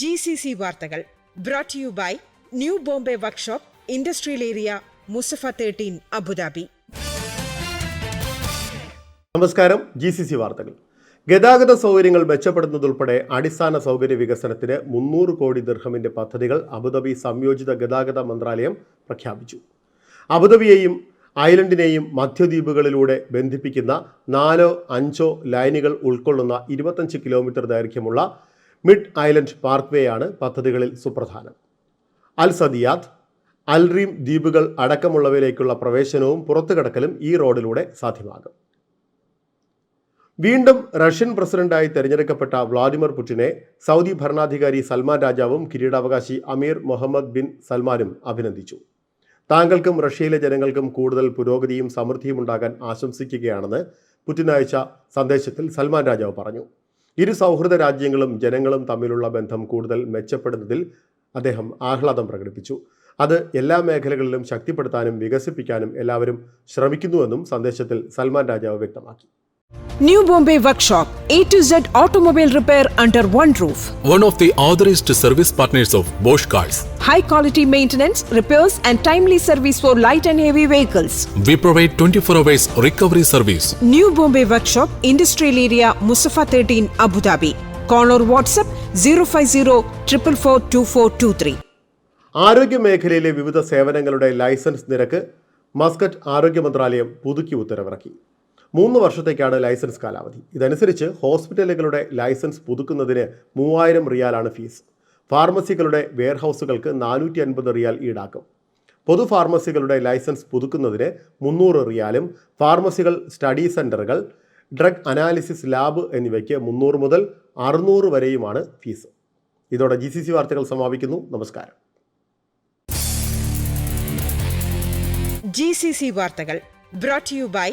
G C C വാർത്തകൾ brought you by new Bombay workshop industrial area Musaffah thirteen Abu Dhabi നമസ്കാരം G C C വാർത്തകൾ. ഗതാഗത സൗകര്യങ്ങൾ മെച്ചപ്പെടുന്നതുൾപ്പെടെ അടിസ്ഥാന സൗകര്യ വികസനത്തിന് മുന്നൂറ് കോടി ദിർഹമിന്റെ പദ്ധതികൾ അബുദാബി സംയോജിത ഗതാഗത മന്ത്രാലയം പ്രഖ്യാപിച്ചു. അബുദാബിയെയും ഐലൻഡിനെയും മധ്യദ്വീപുകളിലൂടെ ബന്ധിപ്പിക്കുന്ന നാലോ അഞ്ചോ ലൈനുകൾ ഉൾക്കൊള്ളുന്ന ഇരുപത്തഞ്ച് കിലോമീറ്റർ ദൈർഘ്യമുള്ള മിഡ് ഐലൻഡ് പാർക്ക്വേയാണ് പദ്ധതികളിൽ സുപ്രധാനം. അൽ സദിയാദ് അൽറീം ദ്വീപുകൾ അടക്കമുള്ളവയിലേക്കുള്ള പ്രവേശനവും പുറത്തുകടക്കലും ഈ റോഡിലൂടെ സാധ്യമാകും. വീണ്ടും റഷ്യൻ പ്രസിഡന്റായി തെരഞ്ഞെടുക്കപ്പെട്ട വ്ളാഡിമിർ പുടിനെ സൗദി ഭരണാധികാരി സൽമാൻ രാജാവും കിരീടാവകാശി അമീർ മുഹമ്മദ് ബിൻ സൽമാനും അഭിനന്ദിച്ചു. താങ്കൾക്കും റഷ്യയിലെ ജനങ്ങൾക്കും കൂടുതൽ പുരോഗതിയും സമൃദ്ധിയും ഉണ്ടാകാൻ ആശംസിക്കുകയാണെന്ന് പുടിൻ അയച്ച സന്ദേശത്തിൽ സൽമാൻ രാജാവ് പറഞ്ഞു. ഇരു സൗഹൃദ രാജ്യങ്ങളും ജനങ്ങളും തമ്മിലുള്ള ബന്ധം കൂടുതൽ മെച്ചപ്പെടുന്നതിൽ അദ്ദേഹം ആഹ്ലാദം പ്രകടിപ്പിച്ചു. അത് എല്ലാ മേഖലകളിലും ശക്തിപ്പെടുത്താനും വികസിപ്പിക്കാനും എല്ലാവരും ശ്രമിക്കുന്നുവെന്നും സന്ദേശത്തിൽ സൽമാൻ രാജാവ് വ്യക്തമാക്കി. New Bombay workshop A to Z automobile repair under one roof one of the authorised service partners of Bosch cars high quality maintenance repairs and timely service for light and heavy vehicles we provide twenty four hours recovery service new Bombay workshop industrial area Musaffah thirteen Abu Dhabi call or WhatsApp zero five zero triple four two four two three ആരോഗ്യ മേഖലയിലെ വിവിധ സേവനങ്ങളുടെ licence നിരക്ക് Muscat ആരോഗ്യ മന്ത്രാലയം പുതുക്കി ഉത്തരവിറക്കി. മൂന്ന് വർഷത്തേക്കാണ് ലൈസൻസ് കാലാവധി. ഇതനുസരിച്ച് ഹോസ്പിറ്റലുകളുടെ ലൈസൻസ് പുതുക്കുന്നതിന് മൂവായിരം റിയാലാണ് ഫീസ്. ഫാർമസികളുടെ വെയർഹൌസുകൾക്ക് നാനൂറ്റി അൻപത് റിയാൽ ഈടാക്കും. പൊതു ഫാർമസികളുടെ ലൈസൻസ് പുതുക്കുന്നതിന് മുന്നൂറ് റിയാലും ഫാർമസികൾ സ്റ്റഡി സെന്ററുകൾ ഡ്രഗ് അനാലിസിസ് ലാബ് എന്നിവയ്ക്ക് മുന്നൂറ് മുതൽ അറുന്നൂറ് വരെയുമാണ് ഫീസ്. ഇതോടെ ജി വാർത്തകൾ സമാപിക്കുന്നു. നമസ്കാരം. ജി സി സി വാർത്തകൾ brought you by